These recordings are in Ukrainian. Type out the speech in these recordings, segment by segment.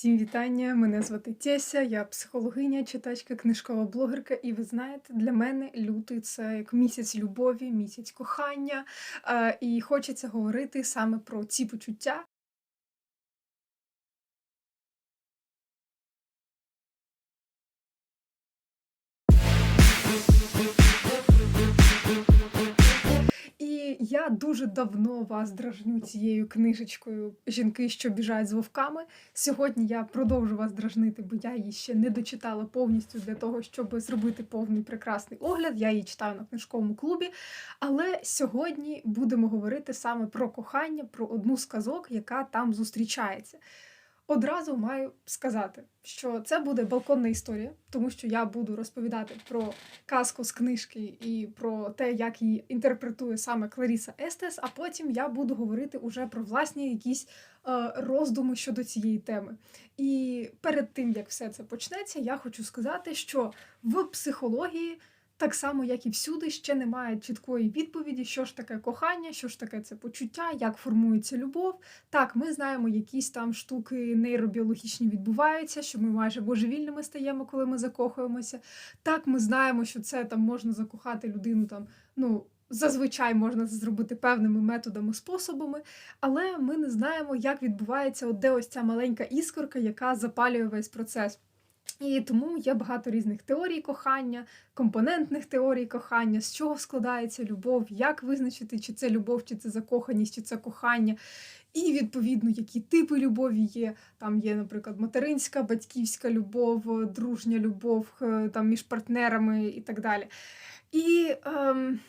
Всім вітання! Мене звати Теся, я психологиня, читачка, книжкова блогерка, і ви знаєте, для мене лютий це як місяць любові, місяць кохання. І хочеться говорити саме про ці почуття. Я дуже давно вас дражню цією книжечкою Жінки, що біжать з вовками. Сьогодні я продовжу вас дражнити, бо я її ще не дочитала повністю для того, щоб зробити повний прекрасний огляд. Я її читаю на книжковому клубі. Але сьогодні будемо говорити саме про кохання, про одну з казок, яка там зустрічається. Одразу маю сказати, що це буде балконна історія, тому що я буду розповідати про казку з книжки і про те, як її інтерпретує саме Кларіса Естес, а потім я буду говорити уже про власні якісь е, роздуми щодо цієї теми. І перед тим як все це почнеться, я хочу сказати, що в психології. Так само, як і всюди, ще немає чіткої відповіді, що ж таке кохання, що ж таке це почуття, як формується любов. Так, ми знаємо, якісь там штуки нейробіологічні відбуваються, що ми майже божевільними стаємо, коли ми закохуємося. Так, ми знаємо, що це там можна закохати людину там, ну. Зазвичай можна це зробити певними методами, способами, але ми не знаємо, як відбувається от де ось ця маленька іскорка, яка запалює весь процес. І тому є багато різних теорій кохання, компонентних теорій кохання, з чого складається любов, як визначити, чи це любов, чи це закоханість, чи це кохання. І, відповідно, які типи любові є. Там є, наприклад, материнська, батьківська любов, дружня любов е, там, між партнерами і так далі. І ем...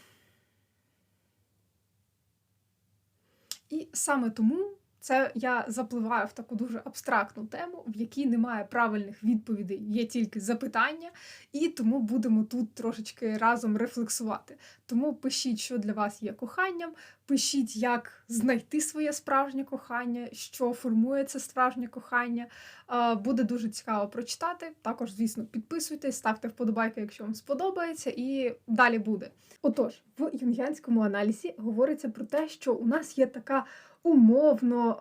І саме тому це я запливаю в таку дуже абстрактну тему, в якій немає правильних відповідей, є тільки запитання, і тому будемо тут трошечки разом рефлексувати. Тому пишіть, що для вас є коханням, пишіть, як знайти своє справжнє кохання, що формує це справжнє кохання. Буде дуже цікаво прочитати. Також, звісно, підписуйтесь, ставте вподобайки, якщо вам сподобається, і далі буде. Отож, в юнгіанському аналізі говориться про те, що у нас є така умовно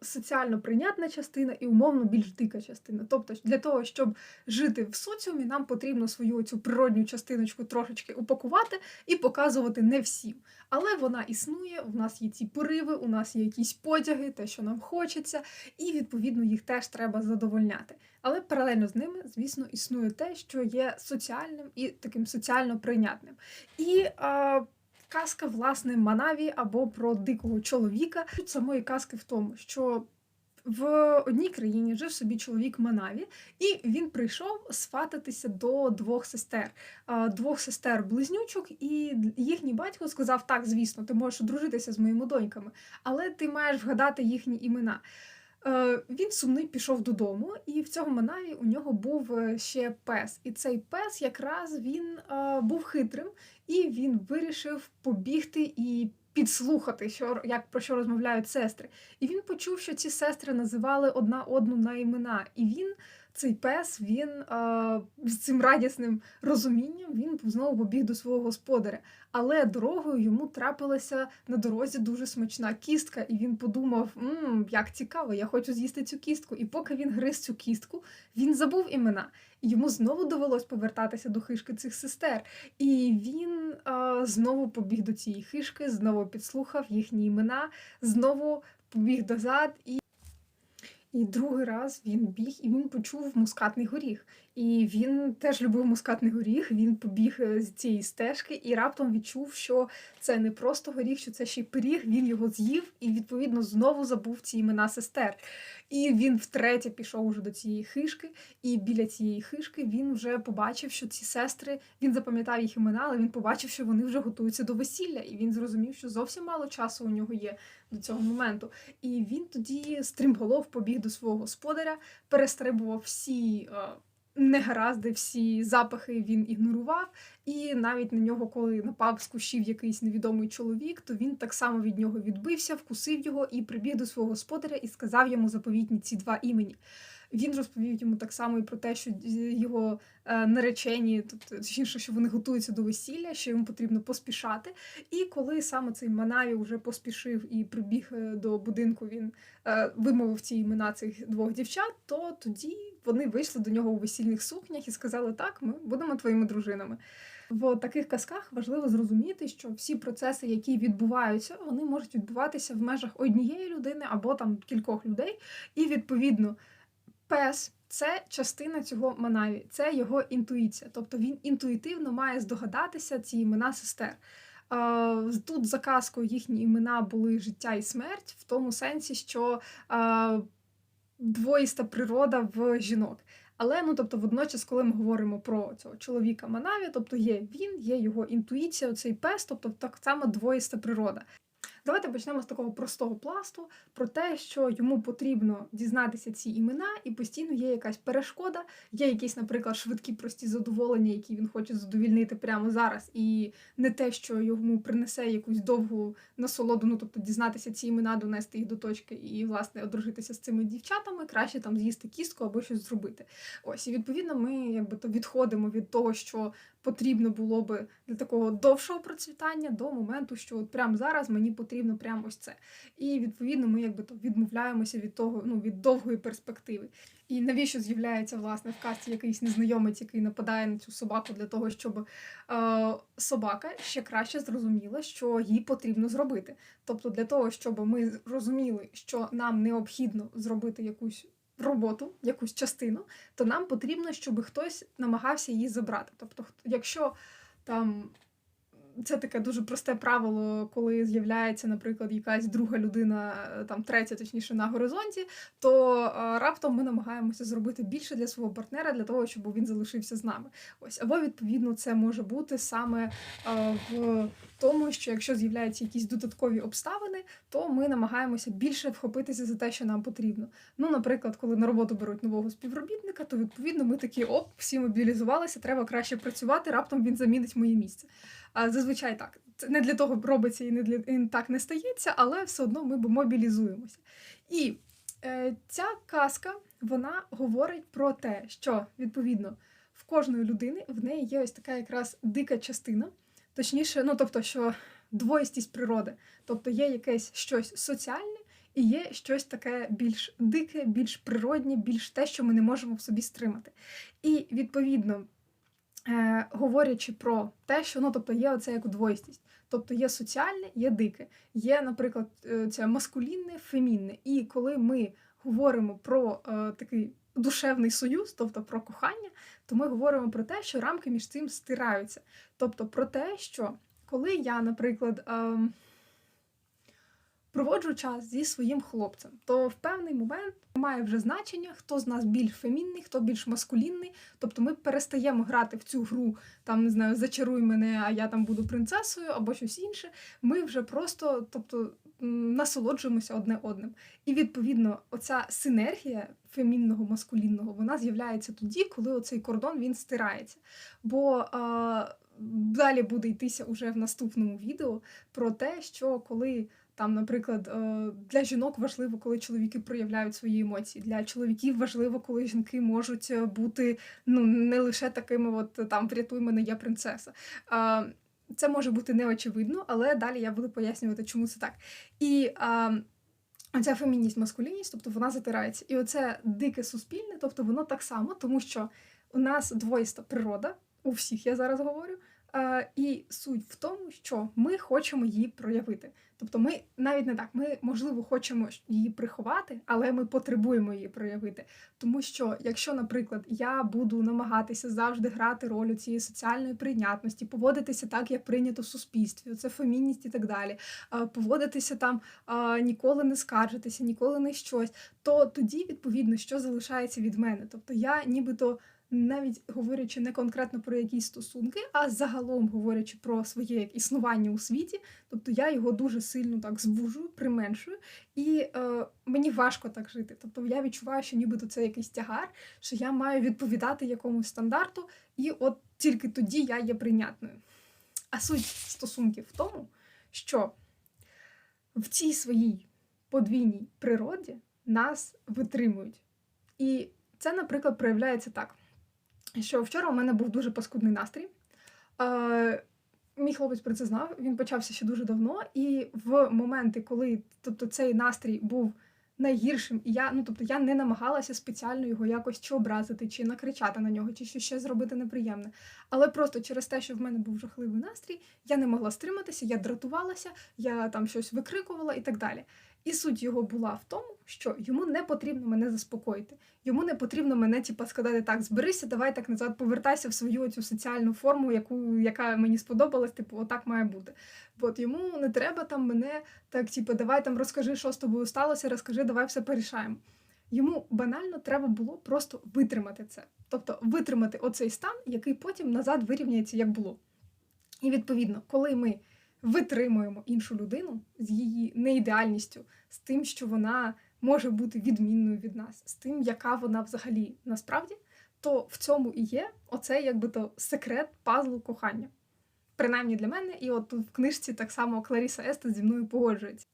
е, соціально прийнятна частина і умовно більш дика частина. Тобто, для того, щоб жити в соціумі, нам потрібно свою цю природню частиночку трошечки упакувати і показувати не всім. Але вона існує, у нас є ці пориви, у нас є якісь потяги, те, що нам хочеться, і відповідно їх теж треба задовольняти. Але паралельно з ними, звісно, існує те, що є соціальним і таким соціально прийнятним. І а, казка, власне, Манаві або про дикого чоловіка. Суть самої казки в тому, що в одній країні жив собі чоловік Манаві, і він прийшов свататися до двох сестер, двох сестер-близнючок, і їхній батько сказав: Так, звісно, ти можеш одружитися з моїми доньками, але ти маєш вгадати їхні імена. Е, він сумний пішов додому, і в цьому Манаві у нього був е, ще пес. І цей пес якраз він е, був хитрим, і він вирішив побігти і підслухати, що як про що розмовляють сестри. І він почув, що ці сестри називали одна одну на імена. І він, цей пес, він а, з цим радісним розумінням він знову побіг до свого господаря. Але дорогою йому трапилася на дорозі дуже смачна кістка, і він подумав: Мм, як цікаво, я хочу з'їсти цю кістку. І поки він гриз цю кістку, він забув імена. І йому знову довелось повертатися до хишки цих сестер. І він а, знову побіг до цієї хишки, знову підслухав їхні імена, знову побіг дозад. І і другий раз він біг і він почув мускатний горіх. І він теж любив мускатний горіх. Він побіг е, з цієї стежки і раптом відчув, що це не просто горіх, що це ще й пиріг. Він його з'їв і, відповідно, знову забув ці імена сестер. І він втретє пішов уже до цієї хишки, і біля цієї хишки він вже побачив, що ці сестри він запам'ятав їх імена, але він побачив, що вони вже готуються до весілля, і він зрозумів, що зовсім мало часу у нього є до цього моменту. І він тоді стрімголов побіг до свого господаря, перестрибував всі. Е, негаразди, всі запахи він ігнорував, і навіть на нього, коли напав з кущів якийсь невідомий чоловік, то він так само від нього відбився, вкусив його і прибіг до свого господаря і сказав йому заповітні ці два імені. Він розповів йому так само і про те, що його е, наречені, тобто точніше, що вони готуються до весілля, що йому потрібно поспішати. І коли саме цей Манаві вже поспішив і прибіг е, до будинку, він е, вимовив ці імена цих двох дівчат, то тоді вони вийшли до нього у весільних сукнях і сказали: так, ми будемо твоїми дружинами. В таких казках важливо зрозуміти, що всі процеси, які відбуваються, вони можуть відбуватися в межах однієї людини або там кількох людей. І відповідно, пес це частина цього манаві, це його інтуїція. Тобто він інтуїтивно має здогадатися ці імена сестер. Тут за казкою їхні імена були життя і смерть, в тому сенсі, що двоїста природа в жінок. Але ну тобто, водночас, коли ми говоримо про цього чоловіка Манаві, тобто є він, є його інтуїція, цей пес, тобто так само двоїста природа. Давайте почнемо з такого простого пласту про те, що йому потрібно дізнатися ці імена, і постійно є якась перешкода, є якісь, наприклад, швидкі прості задоволення, які він хоче задовільнити прямо зараз, і не те, що йому принесе якусь довгу насолоду, ну тобто дізнатися ці імена, донести їх до точки і, власне, одружитися з цими дівчатами, краще там з'їсти кістку або щось зробити. Ось і відповідно ми якби то відходимо від того, що потрібно було би для такого довшого процвітання до моменту, що от прямо зараз мені потрібно прямо ось це. І відповідно ми якби то відмовляємося від того, ну від довгої перспективи. І навіщо з'являється власне в касті якийсь незнайомець, який нападає на цю собаку для того, щоб е, собака ще краще зрозуміла, що їй потрібно зробити. Тобто для того, щоб ми розуміли, що нам необхідно зробити якусь роботу, якусь частину, то нам потрібно, щоб хтось намагався її забрати. Тобто, якщо там. Це таке дуже просте правило, коли з'являється, наприклад, якась друга людина, там третя, точніше, на горизонті, то а, раптом ми намагаємося зробити більше для свого партнера, для того, щоб він залишився з нами. Ось або відповідно це може бути саме а, в тому, що якщо з'являються якісь додаткові обставини, то ми намагаємося більше вхопитися за те, що нам потрібно. Ну, наприклад, коли на роботу беруть нового співробітника, то відповідно ми такі оп, всі мобілізувалися, треба краще працювати, раптом він замінить моє місце. А зазвичай так. Це не для того робиться і не для і так не стається, але все одно ми мобілізуємося. І е, ця казка вона говорить про те, що відповідно в кожної людини в неї є ось така якраз дика частина. Точніше, ну тобто, що двоїстість природи, тобто є якесь щось соціальне і є щось таке більш дике, більш природнє, більш те, що ми не можемо в собі стримати. І відповідно, е, говорячи про те, що ну тобто є оце як двоїстість. Тобто є соціальне, є дике, є, наприклад, е, це маскулінне, фемінне. І коли ми говоримо про е, такий душевний союз, тобто про кохання, то ми говоримо про те, що рамки між цим стираються. Тобто про те, що коли я, наприклад, ем, проводжу час зі своїм хлопцем, то в певний момент має вже значення, хто з нас більш фемінний, хто більш маскулінний. Тобто ми перестаємо грати в цю гру, там не знаю, зачаруй мене, а я там буду принцесою або щось інше. Ми вже просто, тобто. Насолоджуємося одне одним. І відповідно, оця синергія фемінного, маскулінного, вона з'являється тоді, коли оцей кордон він стирається. Бо а, далі буде йтися уже в наступному відео про те, що коли там, наприклад, е, для жінок важливо, коли чоловіки проявляють свої емоції. Для чоловіків важливо, коли жінки можуть бути ну не лише такими, от там врятуй мене, я принцеса. Це може бути неочевидно, але далі я буду пояснювати, чому це так. І а, оця фемінізм, маскулінність, тобто вона затирається. І оце дике суспільне, тобто воно так само, тому що у нас двоїста природа, у всіх я зараз говорю. А, і суть в тому, що ми хочемо її проявити. Тобто, ми навіть не так, ми, можливо, хочемо її приховати, але ми потребуємо її проявити. Тому що, якщо, наприклад, я буду намагатися завжди грати роль цієї соціальної прийнятності, поводитися так, як прийнято в суспільстві, це фемінність і так далі, поводитися там, ніколи не скаржитися, ніколи не щось, то тоді, відповідно, що залишається від мене. Тобто я нібито навіть говорячи не конкретно про якісь стосунки, а загалом говорячи про своє існування у світі, тобто я його дуже сильно так звужую, применшую, і е, мені важко так жити. Тобто я відчуваю, що нібито це якийсь тягар, що я маю відповідати якомусь стандарту, і от тільки тоді я є прийнятною. А суть стосунків в тому, що в цій своїй подвійній природі нас витримують. І Це, наприклад, проявляється так, що вчора у мене був дуже паскудний настрій. Е, Мій хлопець про це знав, він почався ще дуже давно, і в моменти, коли тобто, цей настрій був найгіршим, і я ну тобто я не намагалася спеціально його якось чи образити, чи накричати на нього, чи щось ще зробити неприємне. Але просто через те, що в мене був жахливий настрій, я не могла стриматися, я дратувалася, я там щось викрикувала і так далі. І суть його була в тому, що йому не потрібно мене заспокоїти. Йому не потрібно мене, типа, сказати так, зберися, давай так назад, повертайся в свою цю соціальну форму, яку, яка мені сподобалась, типу, отак має бути. От йому не треба там мене так, типу, давай там розкажи, що з тобою сталося, розкажи, давай все порішаємо. Йому банально треба було просто витримати це. Тобто витримати оцей стан, який потім назад вирівняється, як було. І відповідно, коли ми витримуємо іншу людину з її неідеальністю, з тим, що вона може бути відмінною від нас, з тим, яка вона взагалі насправді, то в цьому і є оце, якби то секрет пазлу кохання. Принаймні для мене, і от в книжці так само Кларіса Еста зі мною погоджується.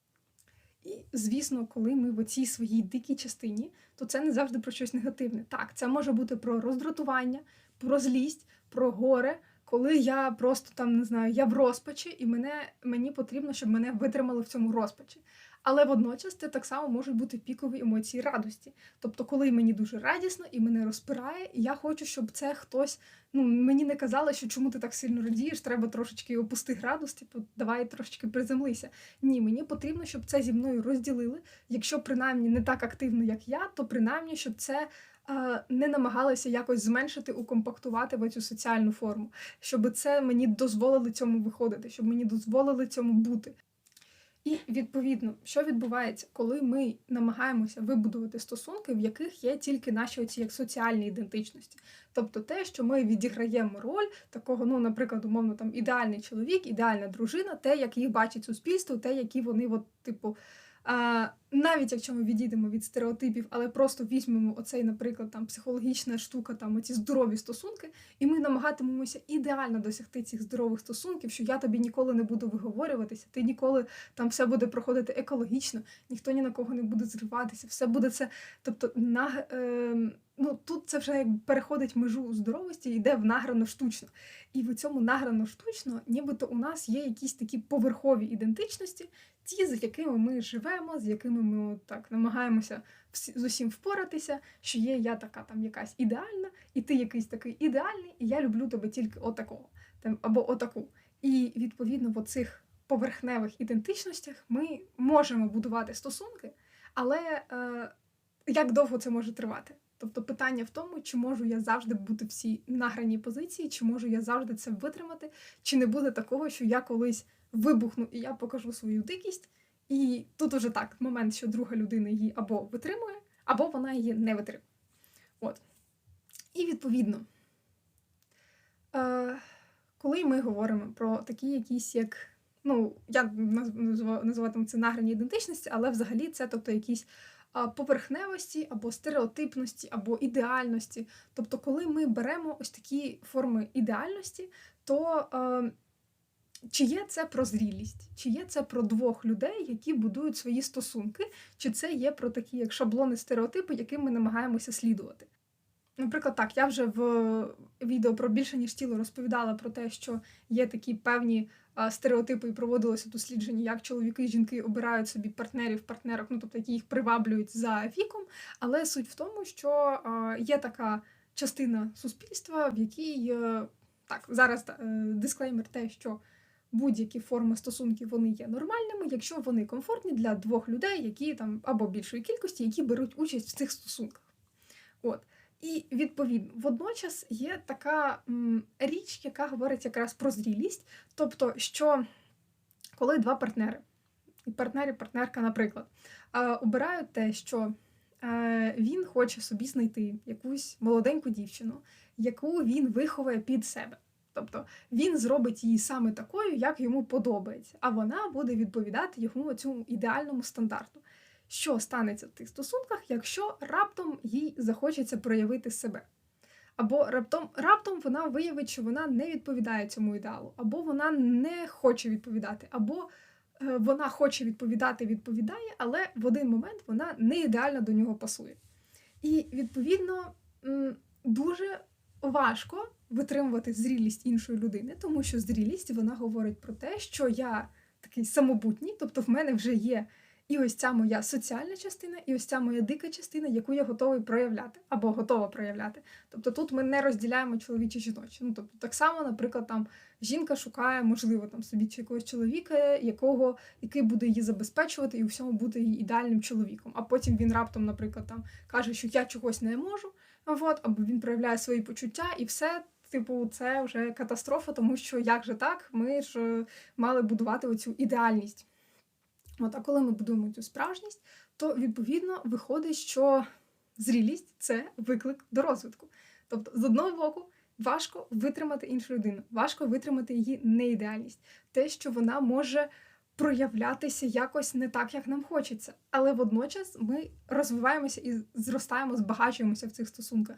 І, звісно, коли ми в оцій своїй дикій частині, то це не завжди про щось негативне. Так, це може бути про роздратування, про злість, про горе, коли я просто там не знаю, я в розпачі, і мене, мені потрібно, щоб мене витримали в цьому розпачі. Але водночас це так само можуть бути пікові емоції радості. Тобто, коли мені дуже радісно і мене розпирає, і я хочу, щоб це хтось ну мені не казали, що чому ти так сильно радієш, треба трошечки опусти градус, типу, давай трошечки приземлися. Ні, мені потрібно, щоб це зі мною розділили. Якщо принаймні не так активно, як я, то принаймні, щоб це. Не намагалися якось зменшити, укомпактувати в цю соціальну форму, щоб це мені дозволили цьому виходити, щоб мені дозволили цьому бути. І відповідно, що відбувається, коли ми намагаємося вибудувати стосунки, в яких є тільки наші оці як соціальні ідентичності, тобто те, що ми відіграємо роль такого, ну, наприклад, умовно, там ідеальний чоловік, ідеальна дружина, те, як їх бачить суспільство, те, які вони, от, типу. А, Навіть якщо ми відійдемо від стереотипів, але просто візьмемо оцей, наприклад, там психологічна штука, там оці здорові стосунки, і ми намагатимемося ідеально досягти цих здорових стосунків, що я тобі ніколи не буду виговорюватися, ти ніколи там все буде проходити екологічно, ніхто ні на кого не буде зриватися, все буде це. Тобто, на е, ну тут це вже як переходить межу здоровості, йде в награно штучно. І в цьому награно штучно, нібито у нас є якісь такі поверхові ідентичності ті, з якими ми живемо, з якими ми так намагаємося з усім впоратися, що є я така там якась ідеальна, і ти якийсь такий ідеальний, і я люблю тебе тільки отакого там, або отаку. І відповідно в оцих поверхневих ідентичностях ми можемо будувати стосунки, але е, як довго це може тривати? Тобто питання в тому, чи можу я завжди бути в цій награній позиції, чи можу я завжди це витримати, чи не буде такого, що я колись вибухну, і я покажу свою дикість. І тут уже так, момент, що друга людина її або витримує, або вона її не витримує. От. І відповідно, е, коли ми говоримо про такі якісь, як, ну, я називатиму це награні ідентичності, але взагалі це тобто якісь поверхневості або стереотипності, або ідеальності. Тобто, коли ми беремо ось такі форми ідеальності, то е, чи є це про зрілість, чи є це про двох людей, які будують свої стосунки, чи це є про такі як шаблони, стереотипи, яким ми намагаємося слідувати? Наприклад, так, я вже в відео про більше ніж тіло розповідала про те, що є такі певні стереотипи і проводилося дослідження, як чоловіки і жінки обирають собі партнерів, партнерок, ну тобто які їх приваблюють за віком. Але суть в тому, що є така частина суспільства, в якій е, так зараз е, дисклеймер, те, що будь-які форми стосунків вони є нормальними, якщо вони комфортні для двох людей, які там або більшої кількості, які беруть участь в цих стосунках. От. І відповідно, водночас є така м, річ, яка говорить якраз про зрілість. Тобто, що коли два партнери, і партнер і партнерка, наприклад, е, обирають те, що е, він хоче собі знайти якусь молоденьку дівчину, яку він виховує під себе. Тобто він зробить її саме такою, як йому подобається, а вона буде відповідати йому цьому ідеальному стандарту. Що станеться в тих стосунках, якщо раптом їй захочеться проявити себе? Або раптом раптом вона виявить, що вона не відповідає цьому ідеалу, або вона не хоче відповідати, або е, вона хоче відповідати, відповідає, але в один момент вона не ідеально до нього пасує. І відповідно дуже важко витримувати зрілість іншої людини, тому що зрілість вона говорить про те, що я такий самобутній, тобто в мене вже є і ось ця моя соціальна частина, і ось ця моя дика частина, яку я готовий проявляти або готова проявляти. Тобто тут ми не розділяємо чоловіче і жіноче. Ну тобто, так само, наприклад, там жінка шукає, можливо, там собі чи якогось чоловіка, якого який буде її забезпечувати і у всьому буде її ідеальним чоловіком. А потім він раптом, наприклад, там каже, що я чогось не можу. От, або він проявляє свої почуття, і все, типу, це вже катастрофа, тому що як же так, ми ж е, мали будувати оцю ідеальність. От, а коли ми будуємо цю справжність, то відповідно виходить, що зрілість це виклик до розвитку. Тобто, з одного боку, важко витримати іншу людину, важко витримати її неідеальність, те, що вона може проявлятися якось не так, як нам хочеться. Але водночас ми розвиваємося і зростаємо, збагачуємося в цих стосунках.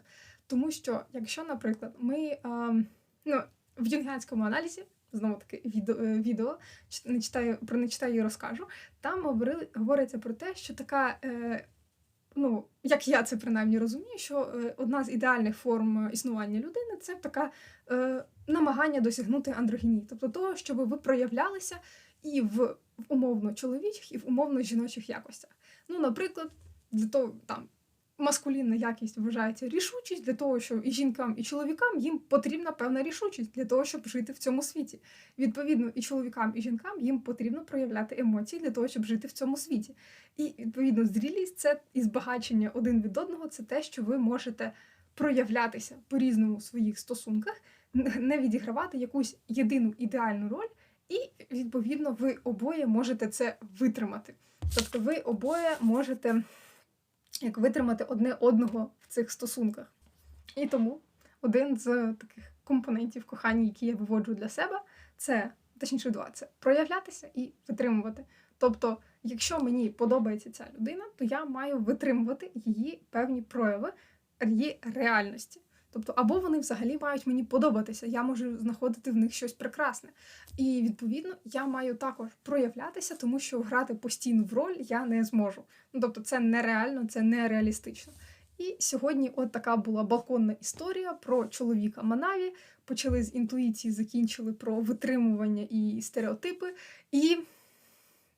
Тому що, якщо, наприклад, ми ем, ну, в юнгіанському аналізі, знову таки відео, е, відео не читаю, про не читаю і розкажу, там говорили, говориться про те, що така. Е, Ну, як я це принаймні розумію, що е, одна з ідеальних форм існування людини це така е, намагання досягнути андрогенії, тобто того, щоб ви проявлялися і в, в умовно чоловічих, і в умовно жіночих якостях. Ну, наприклад, для того там маскулінна якість вважається рішучість для того, що і жінкам, і чоловікам їм потрібна певна рішучість для того, щоб жити в цьому світі. Відповідно, і чоловікам, і жінкам їм потрібно проявляти емоції для того, щоб жити в цьому світі. І відповідно, зрілість це і збагачення один від одного це те, що ви можете проявлятися по-різному в своїх стосунках, не відігравати якусь єдину ідеальну роль. І, відповідно, ви обоє можете це витримати. Тобто, ви обоє можете як витримати одне одного в цих стосунках. І тому один з таких компонентів кохання, які я виводжу для себе, це точніше два це проявлятися і витримувати. Тобто, якщо мені подобається ця людина, то я маю витримувати її певні прояви її реальності. Тобто, або вони взагалі мають мені подобатися, я можу знаходити в них щось прекрасне. І відповідно я маю також проявлятися, тому що грати постійно в роль я не зможу. Ну тобто, це нереально, це нереалістично. І сьогодні от така була балконна історія про чоловіка Манаві. Почали з інтуїції, закінчили про витримування і стереотипи. І,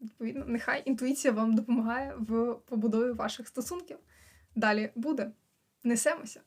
відповідно, нехай інтуїція вам допомагає в побудові ваших стосунків. Далі буде. Несемося.